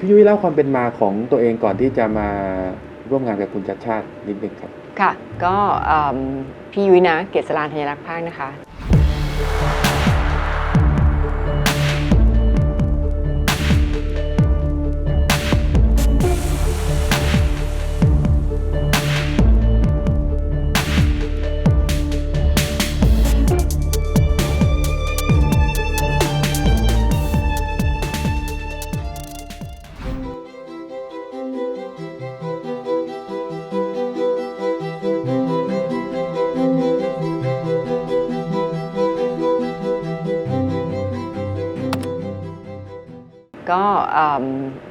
พี่ยุ้ยเล่าความเป็นมาของตัวเองก่อนที่จะมาร่วมงานกับคุณชัดชาตินิดนึงครับ ค่ะ ก็พี่ยุ้ยนะ เกษรานธัญรักษ์ภาคนะคะ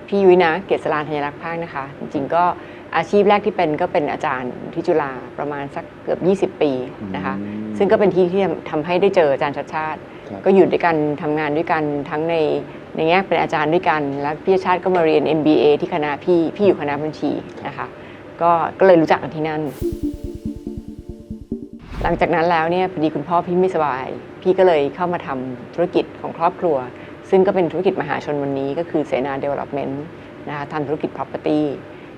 พี่ยุ้ยนะ เกษรานธัญรักษ์ภาคนะคะ จริงๆก็อาชีพแรกที่เป็นก็เป็นอาจารย์ที่จุฬาประมาณสักเกือบ 20 ปีนะคะอืมซึ่งก็เป็นที่ที่ทำให้ได้เจออาจารย์ชัดชาติครับก็อยู่ด้วยกันทำงานด้วยกันทั้งในในแง่เป็นอาจารย์ด้วยกัน แล้วพี่ชาติก็มาเรียน MBA ที่คณะพี่พี่อยู่คณะบัญชีนะคะก็ก็เลยรู้จักกันที่นั่น หลังจากนั้นแล้วเนี่ยพอดีคุณพ่อพี่ไม่สบาย พี่ก็เลยเข้ามาทำธุรกิจของครอบครัว ซึ่งก็เป็นธุรกิจมหาชนวันนี้ก็คือเสนา Development นะคะทำธุรกิจ property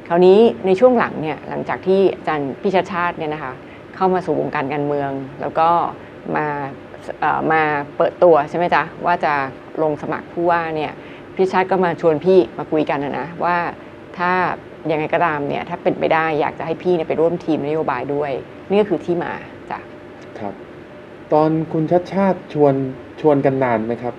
คราวนี้ในช่วงหลังเนี่ยหลังจากที่อาจารย์พี่ชาชาติเนี่ยนะคะเข้ามาสู่วงการการเมือง แล้วก็มาเอ่อมาเปิดตัวใช่ไหมจ๊ะว่าจะลงสมัครผู้ว่าเนี่ยพี่ชาติก็มาชวนพี่มาคุยกันนะนะว่าถ้ายังไงก็ตามเนี่ยถ้าเป็นไปได้อยากจะให้พี่เนี่ยไปร่วมทีมนโยบายด้วย นี่ก็คือที่มาจ้ะครับ ตอนคุณชัดชาติชวนชวนกันนานไหมครับ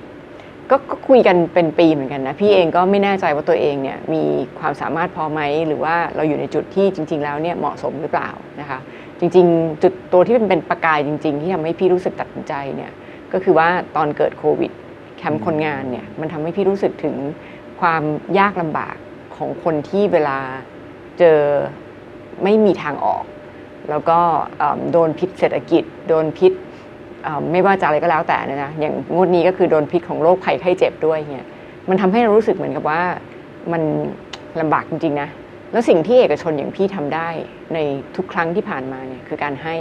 ก็ก็คุยกันเป็นปีเหมือนกันนะ พี่เองก็ไม่แน่ใจว่าตัวเองเนี่ยมีความสามารถพอไหม หรือว่าเราอยู่ในจุดที่จริง ๆ แล้วเนี่ยเหมาะสมหรือเปล่านะคะ จริง ๆ จุดตัวที่เป็นเป็นประกายจริง ๆ ที่ทำให้พี่รู้สึกตัดสินใจเนี่ยก็คือว่าตอนเกิดโควิดแคมป์คนงานเนี่ยมันทำให้พี่รู้สึกถึงความยากลำบากของคนที่เวลาเจอไม่มีทางออก แล้วก็โดนพิษเศรษฐกิจ โดนพิษ ไม่ว่าจะอะไรก็แล้วแต่เนยนะ อย่างงวดนี้ก็คือโดนพิษของโรคภัยไข้เจ็บด้วยเนี่ย มันทำให้เรารู้สึกเหมือนกับว่ามันลำบากจริงๆนะ แล้วสิ่งที่เอกชนอย่างพี่ทำได้ในทุกครั้งที่ผ่านมาเนี่ยคือการให้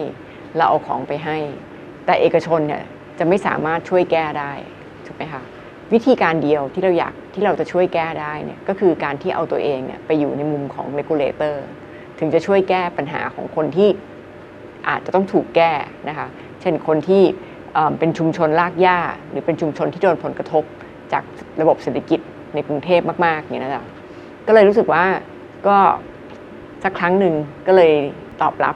เราเอาของไปให้ แต่เอกชนเนี่ยจะไม่สามารถช่วยแก้ได้ถูกไหมคะวิธีการเดียวที่เราอยากที่เราจะช่วยแก้ได้เนี่ยก็คือการที่เอาตัวเองเนี่ยไปอยู่ในมุมของ regulator ถึงจะช่วยแก้ปัญหาของคนที่อาจจะต้องถูกแก้นะคะ เช่นคนที่เอ่อเป็นชุมชนลากหญ้า หรือเป็นชุมชนที่โดนผลกระทบจากระบบเศรษฐกิจในกรุงเทพมากๆอย่างนี้นะจ๊ะก็เลยรู้สึกว่าก็สักครั้งหนึ่งก็เลยตอบรับ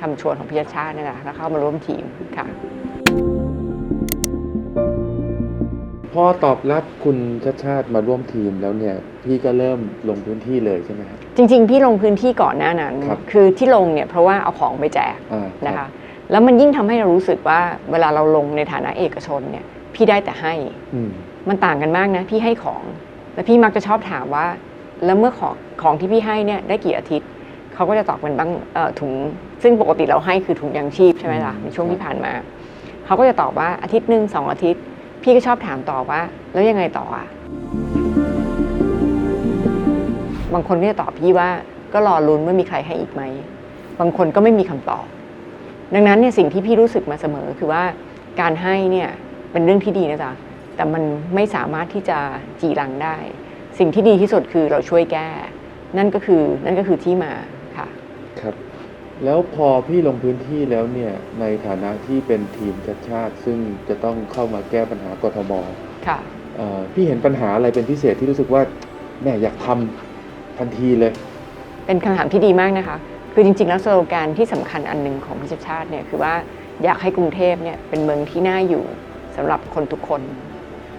คำชวนของพิชาชาตินี่แหละแล้วเข้ามาร่วมทีมค่ะพอตอบรับคุณชัดชาติมาร่วมทีมแล้วเนี่ย พี่ก็เริ่มลงพื้นที่เลยใช่ไหมครับจริง ๆ พี่ลงพื้นที่ก่อนหน้านั้นครับคือที่ลงเนี่ยเพราะว่าเอาของไปแจกอ่านะครัคะบ แล้วมันยิ่งทำให้เรารู้สึกว่าเวลาเราลงในฐานะเอกชนเนี่ย พี่ได้แต่ให้อืมมันต่างกันมากนะ พี่ให้ของ แล้วพี่มักจะชอบถามว่า แล้วเมื่อของของที่พี่ให้เนี่ยได้กี่อาทิตย์เขาก็จะตอบเป็นบางเอ่อถุง ซึ่งปกติเราให้คือถุงยางชีพใช่ไหมล่ะอืมในช่วงที่ผ่านมาเขาก็จะตอบว่าอาทิตย์หนึ่งสองอาทิตย์ พี่ก็ชอบถามต่อว่า แล้วยังไงต่ออะบางคนก็จะตอบพี่ว่า ก็รอลุ้นว่ามีใครให้อีกไหมบางคนก็ไม่มีคำตอบ ดังนั้นเนี่ยสิ่งที่พี่รู้สึกมาเสมอคือว่าการให้เนี่ยเป็นเรื่องที่ดีนะจ๊ะแต่มันไม่สามารถที่จะจีรังได้ สิ่งที่ดีที่สุดคือเราช่วยแก้ นั่นก็คือนั่นก็คือที่มาค่ะครับ แล้วพอพี่ลงพื้นที่แล้วเนี่ยในฐานะที่เป็นทีมชัดชาติ ซึ่งจะต้องเข้ามาแก้ปัญหากทมค่ะเอ่อพี่เห็นปัญหาอะไรเป็นพิเศษที่รู้สึกว่าแม่อยากทำทันทีเลย เป็นคำถามที่ดีมากนะคะ คือจริงๆ แล้วสโลแกนที่สำคัญอันหนึ่งของพิชาชาติเนี่ยคือว่าอยากให้กรุงเทพเนี่ยเป็นเมืองที่น่าอยู่สำหรับคนทุกคน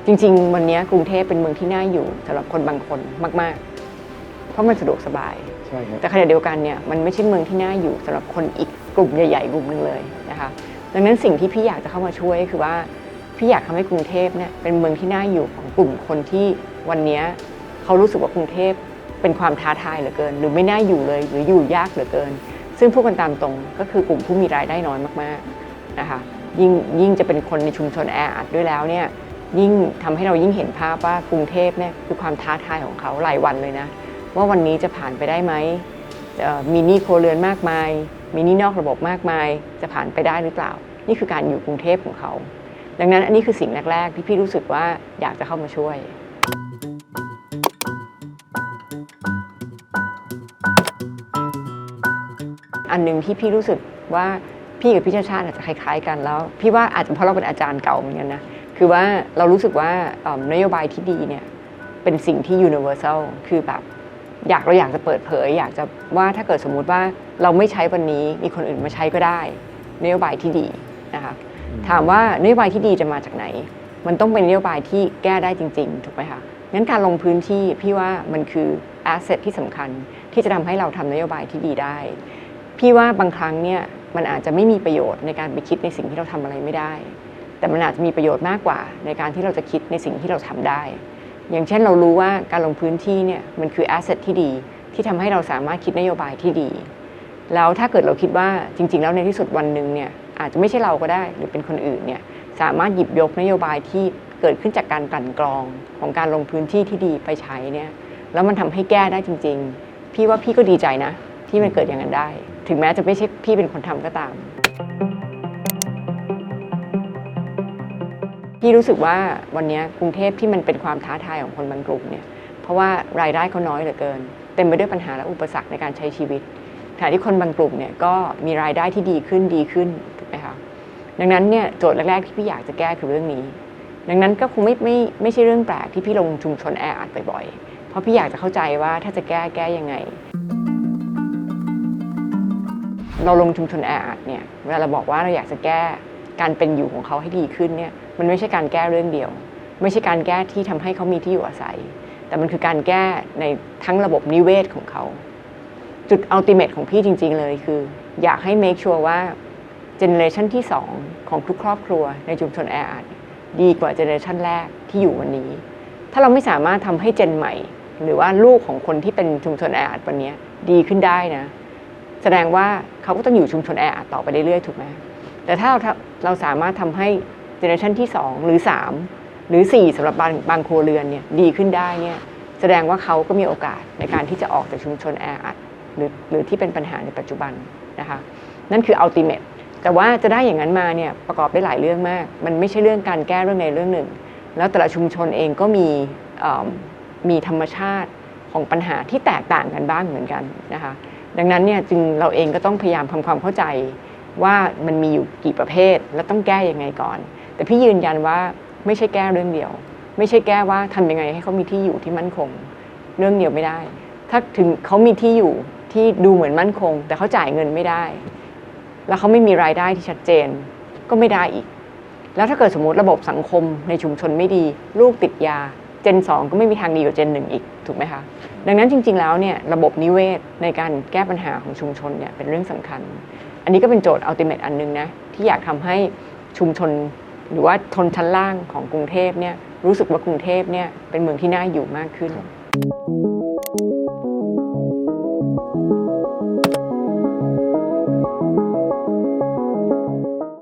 จริง ๆ วันนี้กรุงเทพเป็นเมืองที่น่าอยู่สำหรับคนบางคนมาก ๆ เพราะมันสะดวกสบายใช่ครับแต่ขณะเดียวกันเนี่ยมันไม่ใช่เมืองที่น่าอยู่สำหรับคนอีกกลุ่มใหญ่ ๆ กลุ่มหนึ่งเลยนะคะดังนั้นสิ่งที่พี่อยากจะเข้ามาช่วยก็คือว่าพี่อยากทำให้กรุงเทพเนี่ยเป็นเมืองที่น่าอยู่ของกลุ่มคนที่วันเนี้ยเขารู้สึกว่ากรุงเทพ เป็นความท้าทายเหลือเกิน หรือไม่น่าอยู่เลยหรืออยู่ยากเหลือเกิน ซึ่งพูดกันตามตรงก็คือกลุ่มผู้มีรายได้น้อยมากๆนะคะยิ่งยิ่งจะเป็นคนในชุมชนแออัดด้วยแล้วเนี่ยยิ่งทำให้เรายิ่งเห็นภาพว่ากรุงเทพเนี่ยคือความท้าทายของเขารายวันเลยนะว่าวันนี้จะผ่านไปได้ไหมมีหนี้ครัวเรือนมากมาย มีหนี้นอกระบบมากมาย จะผ่านไปได้หรือเปล่า นี่คือการอยู่กรุงเทพของเขา ดังนั้นอันนี้คือสิ่งแรก ๆ ที่พี่รู้สึกว่าอยากจะเข้ามาช่วย อันหนึ่งที่พี่รู้สึกว่าพี่กับพี่ชาติชาติอาจจะคล้ายๆกันแล้ว พี่ว่าอาจจะเพราะเราเป็นอาจารย์เก่าเหมือนกันนะคือว่าเรารู้สึกว่าเอิ่มนโยบายที่ดีเนี่ยเป็นสิ่งที่ universal คือแบบอยากเราอยากจะเปิดเผย อยากจะว่าถ้าเกิดสมมุติว่าเราไม่ใช้วันนี้มีคนอื่นมาใช้ก็ได้ นโยบายที่ดีนะคะถามว่านโยบายที่ดีจะมาจากไหน มันต้องเป็นนโยบายที่แก้ได้จริง ๆ ถูกไหมคะงั้นการลงพื้นที่พี่ว่ามันคือ asset ที่สำคัญที่จะทำให้เราทำนโยบายที่ดีได้ พี่ว่าบางครั้งเนี่ยมันอาจจะไม่มีประโยชน์ในการไปคิดในสิ่งที่เราทำอะไรไม่ได้ แต่มันอาจจะมีประโยชน์มากกว่า ในการที่เราจะคิดในสิ่งที่เราทำได้ อย่างเช่นเรารู้ว่าการลงพื้นที่เนี่ยมันคือ asset ที่ดี ที่ทำให้เราสามารถคิดนโยบายที่ดี แล้วถ้าเกิดเราคิดว่าจริง ๆ แล้วในที่สุดวันหนึ่งเนี่ยอาจจะไม่ใช่เราก็ได้หรือเป็นคนอื่นเนี่ยสามารถหยิบยกนโยบายที่เกิดขึ้นจากการกลั่นกรองของการลงพื้นที่ที่ดีไปใช้เนี่ยแล้วมันทำให้แก้ได้จริง ๆ พี่ว่าพี่ก็ดีใจนะ ที่มันเกิดอย่างนั้นได้ ถึงแม้จะไม่ใช่พี่เป็นคนทำก็ตาม พี่รู้สึกว่าวันนี้กรุงเทพที่มันเป็นความท้าทายของคนบางกลุ่มเนี่ยเพราะว่ารายได้เขาน้อยเหลือเกิน เต็มไปด้วยปัญหาและอุปสรรคในการใช้ชีวิตขณะที่คนบางกลุ่มเนี่ยก็มีรายได้ที่ดีขึ้นดีขึ้นถูกไหมคะดังนั้นเนี่ยโจทย์แรกๆที่พี่อยากจะแก้คือเรื่องนี้ ดังนั้นก็คงไม่ไม่ไม่ใช่เรื่องแปลกที่พี่ลงชุมชนแออัดบ่อยๆเพราะพี่อยากจะเข้าใจว่าถ้าจะแก้แก้ยังไง เราลงชุมชนแออัดเนี่ยเวลาเราบอกว่าเราอยากจะแก้การเป็นอยู่ของเขาให้ดีขึ้นเนี่ยมันไม่ใช่การแก้เรื่องเดียว ไม่ใช่การแก้ที่ทำให้เขามีที่อยู่อาศัย แต่มันคือการแก้ในทั้งระบบนิเวศของเขา จุดอัลติเมทของพี่จริง ๆ เลยคือ อยากให้ make sure ว่าเจเนเรชันที่ 2 ของทุกครอบครัวในชุมชนแออัดดีกว่าเจเนเรชันแรกที่อยู่วันนี้ ถ้าเราไม่สามารถทำให้เจนใหม่ หรือว่าลูกของคนที่เป็นชุมชนแออัดวันนี้ดีขึ้นได้นะ แสดงว่าเขาก็ต้องอยู่ชุมชนแออัดต่อไปเรื่อยๆถูกไหมแต่ถ้าเราเราสามารถทำให้เจเนอเรชันที่ 2 หรือ 3 หรือ 4สำหรับบางบางครัวเรือนเนี่ยดีขึ้นได้เนี่ยแสดงว่าเขาก็มีโอกาสในการที่จะออกจากชุมชนแออัดหรือหรือที่เป็นปัญหาในปัจจุบันนะคะนั่นคืออัลติเม e แต่ว่าจะได้อย่างนั้นมาเนี่ยประกอบได้หลายเรื่องมาก มันไม่ใช่เรื่องการแก้เรื่องใดเรื่องหนึ่ง แล้วแต่ละชุมชนเองก็มีมีธรรมชาติของปัญหาที่แตกต่างกันบ้างเหมือนกันนะคะ ดังนั้นเนี่ยจึงเราเองก็ต้องพยายามทำความเข้าใจว่ามันมีอยู่กี่ประเภท และต้องแก้ยังไงก่อน แต่พี่ยืนยันว่าไม่ใช่แก้เรื่องเดียว ไม่ใช่แก้ว่าทำยังไงให้เขามีที่อยู่ที่มั่นคง เรื่องเดียวไม่ได้ ถ้าถึงเขามีที่อยู่ที่ดูเหมือนมั่นคง แต่เขาจ่ายเงินไม่ได้ แล้วเขาไม่มีรายได้ที่ชัดเจน ก็ไม่ได้อีก แล้วถ้าเกิดสมมติระบบสังคมในชุมชนไม่ดี ลูกติดยา เจน2ก็ไม่มีทางดีกว่าเจนหนึ่งอีก ถูกไหมคะดังนั้นจริง ๆแล้วเนี่ยระบบนิเวศในการแก้ปัญหาของชุมชนเนี่ยเป็นเรื่องสำคัญ อันนี้ก็เป็นโจทย์อัลติเม e อันหนึงนะที่อยากทำให้ชุมชน หรือว่าชนชั้นล่างของกรุงเทพเนี่ยรู้สึกว่ากรุงเทพเนี่ยเป็นเมืองที่น่าอยู่มากขึ้นครับ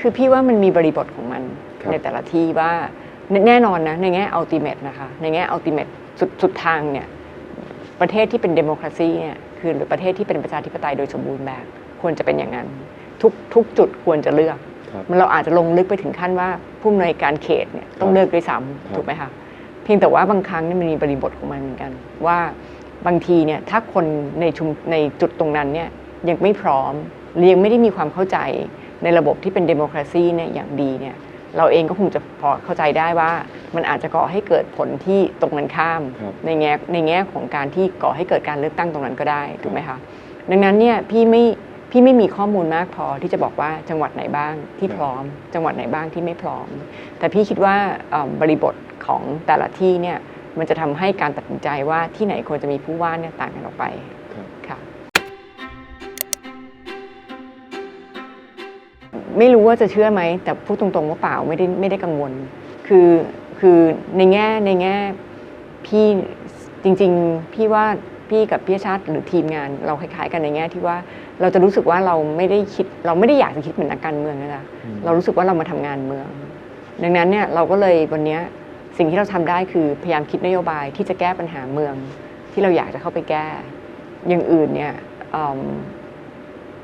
คือพี่ว่ามันมีบริบทของมันครับในแต่ละที่ว่าแน่แน่นอนนะในแง่อัลติเม e นะคะในแง่อัลติเม e สุดสุดทางเนี่ยประเทศที่เป็นเดโมคราซีเนี่ยคือหรือประเทศที่เป็นประชาธิปไตยโดยสมบูรณ์แบบ ควรจะเป็นอย่างนั้น ทุกทุกจุดควรจะเลือกครับมันเราอาจจะลงลึกไปถึงขั้นว่าผู้อำนวยการเขตเนี่ยต้องครับเลือกด้วยซ้ครับำถูกไหมคะเพียงแต่ว่าบางครั้งเนี่ยมันมีบริบทของมันเหมือนกัน ว่าบางทีเนี่ยถ้าคนในชุมในจุดตรงนั้นเนี่ยยังไม่พร้อมหรือยังไม่ได้มีความเข้าใจในระบบที่เป็นเดโมคราซีเนี่ยอย่างดีเนี่ย เราเองก็คงจะพอเข้าใจได้ว่า มันอาจจะก่อให้เกิดผลที่ตรงกันข้าม ครับ ในแง่ในแง่ของการที่ก่อให้เกิดการเลือกตั้งตรงนั้นก็ได้ถูกไหมคะดังนั้นเนี่ยพี่ไม่พี่ไม่มีข้อมูลมากพอที่จะบอกว่าจังหวัดไหนบ้างที่พร้อม จังหวัดไหนบ้างที่ไม่พร้อม แต่พี่คิดว่าเอิ่มบริบทของแต่ละที่เนี่ยมันจะทำให้การตัดสินใจว่าที่ไหนควรจะมีผู้ว่าเนี่ยต่างกันออกไป ไม่รู้ว่าจะเชื่อไหม แต่พูดตรงๆว่าเปล่าไม่ได้ไม่ได้กังวล คือคือในแง่ในแง่พี่จริง ๆ พี่ว่าพี่กับพี่ชาติหรือทีมงานเราคล้ายๆกันในแง่ที่ว่าเราจะรู้สึกว่าเราไม่ได้คิดเราไม่ได้อยากจะคิดเหมือนนักการเมืองนะจ๊ะอืมเรารู้สึกว่าเรามาทำงานเมือง ดังนั้นเนี่ยเราก็เลยวันเนี้ยสิ่งที่เราทำได้คือพยายามคิดนโยบายที่จะแก้ปัญหาเมือง ที่เราอยากจะเข้าไปแก้ อย่างอื่นเนี่ยอืม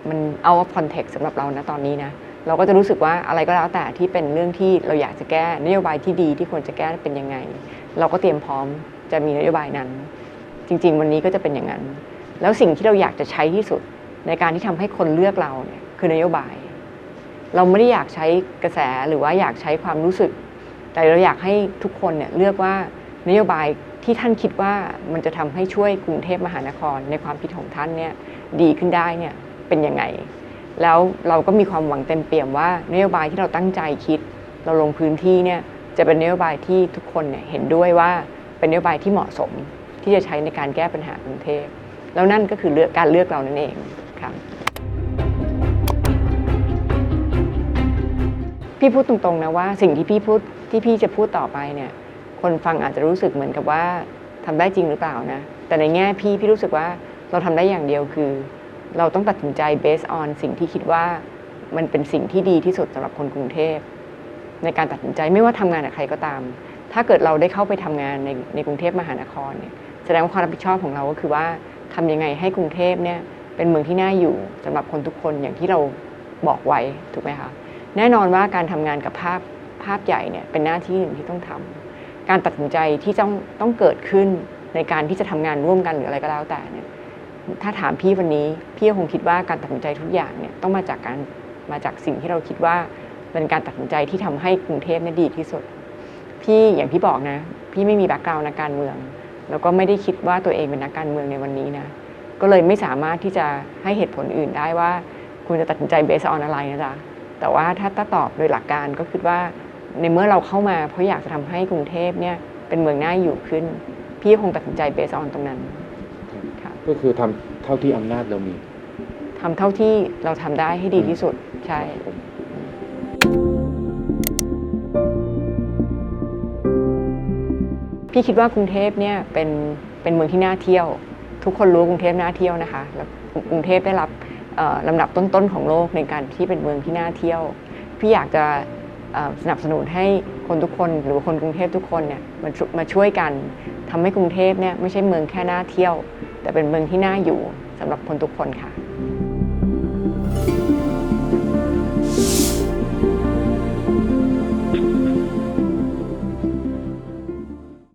มันเอา of context สำหรับเรานะตอนนี้นะ เราก็จะรู้สึกว่าอะไรก็แล้วแต่ที่เป็นเรื่องที่เราอยากจะแก้นโยบายที่ดีที่ควรจะแก้เป็นยังไง เราก็เตรียมพร้อมจะมีนโยบายนั้น จริง ๆ วันนี้ก็จะเป็นอย่างนั้น แล้วสิ่งที่เราอยากจะใช้ที่สุดในการที่ทำให้คนเลือกเราเนี่ยคือนโยบาย เราไม่ได้อยากใช้กระแสหรือว่าอยากใช้ความรู้สึก แต่เราอยากให้ทุกคนเนี่ยเลือกว่านโยบายที่ท่านคิดว่ามันจะทำให้ช่วยกรุงเทพมหานครในความคิดของท่านเนี่ยดีขึ้นได้เนี่ยเป็นยังไง แล้วเราก็มีความหวังเต็มเปี่ยมว่านโยบายที่เราตั้งใจคิด เราลงพื้นที่เนี่ยจะเป็นนโยบายที่ทุกคนเนี่ยเห็นด้วยว่าเป็นนโยบายที่เหมาะสมที่จะใช้ในการแก้ปัญหากรุงเทพแล้วนั่นก็คือเลือกการเลือกเรานั่นเองค่ะพี่พูดตรงๆนะว่าสิ่งที่พี่พูดที่พี่จะพูดต่อไปเนี่ยคนฟังอาจจะรู้สึกเหมือนกับว่าทำได้จริงหรือเปล่านะแต่ในแง่พี่พี่รู้สึกว่าเราทำได้อย่างเดียวคือ เราต้องตัดสินใจ based on สิ่งที่คิดว่ามันเป็นสิ่งที่ดีที่สุดสำหรับคนกรุงเทพ ในการตัดสินใจไม่ว่าทำงานกับใครก็ตาม ถ้าเกิดเราได้เข้าไปทำงานในในกรุงเทพมหานครเนี่ยแสดงว่าความรับผิดชอบของเราก็คือว่าทำยังไงให้กรุงเทพเนี่ยเป็นเมืองที่น่าอยู่สำหรับคนทุกคนอย่างที่เราบอกไว้ถูกไหมคะแน่นอนว่าการทำงานกับภาพภาพใหญ่เนี่ยเป็นหน้าที่หนึ่งที่ต้องทำการตัดสินใจที่ต้องต้องเกิดขึ้นในการที่จะทำงานร่วมกันหรืออะไรก็แล้วแต่เนี่ย ถ้าถามพี่วันนี้ พี่ก็คงคิดว่าการตัดสินใจทุกอย่างเนี่ยต้องมาจากการมาจากสิ่งที่เราคิดว่าเป็นการตัดสินใจที่ทำให้กรุงเทพเนี่ยดีที่สุด พี่อย่างที่บอกนะ พี่ไม่มีแบ็กกราวน์นักการเมือง แล้วก็ไม่ได้คิดว่าตัวเองเป็นนักการเมืองในวันนี้นะก็เลยไม่สามารถที่จะให้เหตุผลอื่นได้ว่า คุณจะตัดสินใจเบสออนอะไรนะจ๊ะแต่ว่าถ้าถ้าตอบโดยหลักการก็คือว่าในเมื่อเราเข้ามาเพราะอยากจะทำให้กรุงเทพเนี่ยเป็นเมืองน่าอยู่ขึ้น พี่คงตัดสินใจเบสออนตรงนั้น ก็คือทำเท่าที่อำนาจเรามีทำเท่าที่เราทำได้ให้ดีที่สุดใช่ครับผมพี่คิดว่ากรุงเทพเนี่ยเป็นเป็นเมืองที่น่าเที่ยว ทุกคนรู้กรุงเทพน่าเที่ยวนะคะแล้วกรุงเทพได้รับเอ่อลำดับต้นๆของโลกในการที่เป็นเมืองที่น่าเที่ยว พี่อยากจะเอ่อสนับสนุนให้คนทุกคนหรือว่าคนกรุงเทพทุกคนเนี่ยมาช่วยมาช่วยกันทำให้กรุงเทพเนี่ยไม่ใช่เมืองแค่น่าเที่ยว แต่เป็นเมืองที่น่าอยู่สำหรับคนทุกคนค่ะ